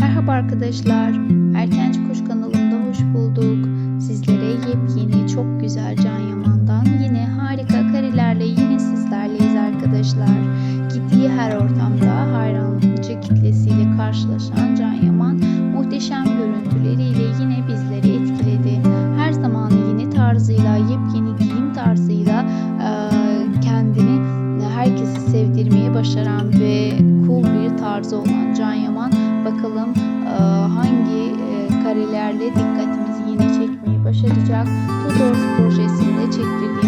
Merhaba arkadaşlar. Erkenci Kuş kanalımda hoş bulduk. Sizlere yepyeni çok güzel Can Yaman'dan yine harika karelerle yine sizlerleyiz arkadaşlar. Gittiği her ortamda hayranlıcı kitlesiyle karşılaşan Can Yaman muhteşem görüntüleriyle yine bizleri etkiledi. Her zaman yeni tarzıyla, yepyeni giyim tarzıyla kendini herkesi sevdirmeyi başaran ve cool bir tarzı olan bakalım eee, hangi eee, karelerle dikkatimizi yine çekmeyi başaracak. Tudor projesinde çektirdiği fotoğraflar